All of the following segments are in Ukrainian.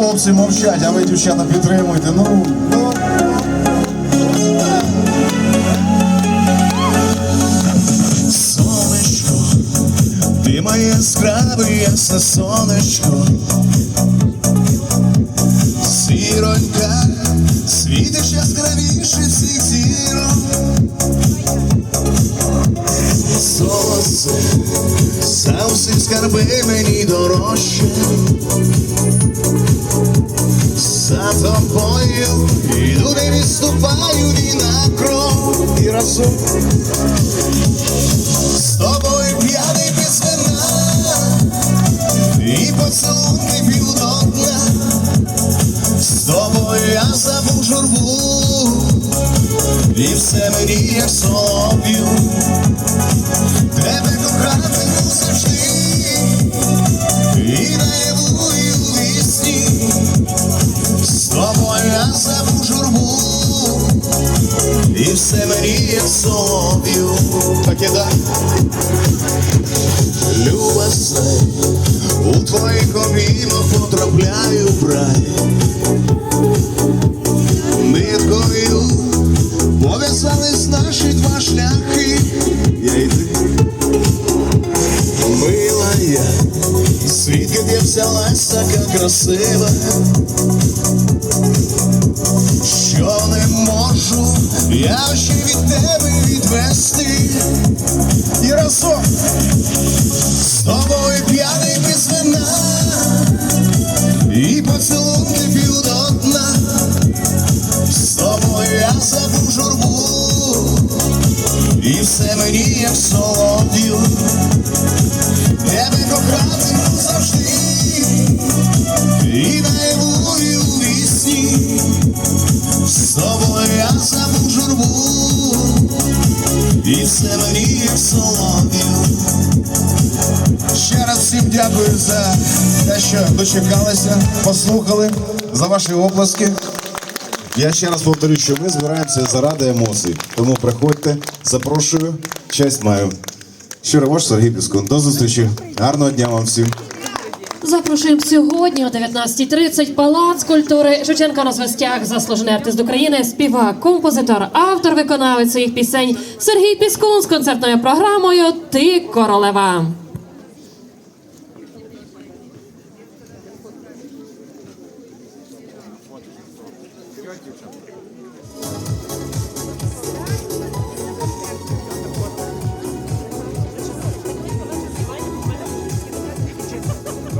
хлопці мовчать, а ви, дівчата, підтримуйте. Ну, ну. Сонечко, ти моє яскраве ясне сонечко. Сіронька, світиш яскравіше всіх зірок. Солоце, за усі скарби мені дорожче. За тобою іду, не відступаю ні на крок і разом з тобою п'яний без вина і поцілунки дна. З тобою я забув журбу і все мені як солов'ю. Тебе кохати завжди і все. Так і так. Люба знай, у твоїх обіймах потрапляю в рай. Ниткою пов'язались наші два шляхи. Я і ти, мила я, звідки ти взялась така красива, відвести. І разом з тобою п'яний без вина і поцілунки п'ю до дна. З тобою я забув журбу і все мені як солодю. Тебе кохати завжди і наяву і у вісні. З тобою я забув журбу Ще раз всім дякую за те, що дочекалися, послухали, за ваші оплески. Я ще раз повторю, що ми збираємося заради емоцій. Тому приходьте, запрошую, честь маю. Щиро ваш Сергій Піскун. До зустрічі. Гарного дня вам всім. Запрошуємо сьогодні о 19.30 Палац культури Шевченка на звестях, заслужений артист України, співак, композитор, автор, виконавець своїх пісень Сергій Піскун з концертною програмою Ти королева.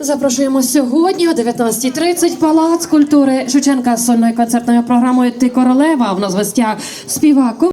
Запрошуємо сьогодні о 19.30 Палац культури Шевченка з сольною концертною програмою Ти королева. В нас в гостях співак.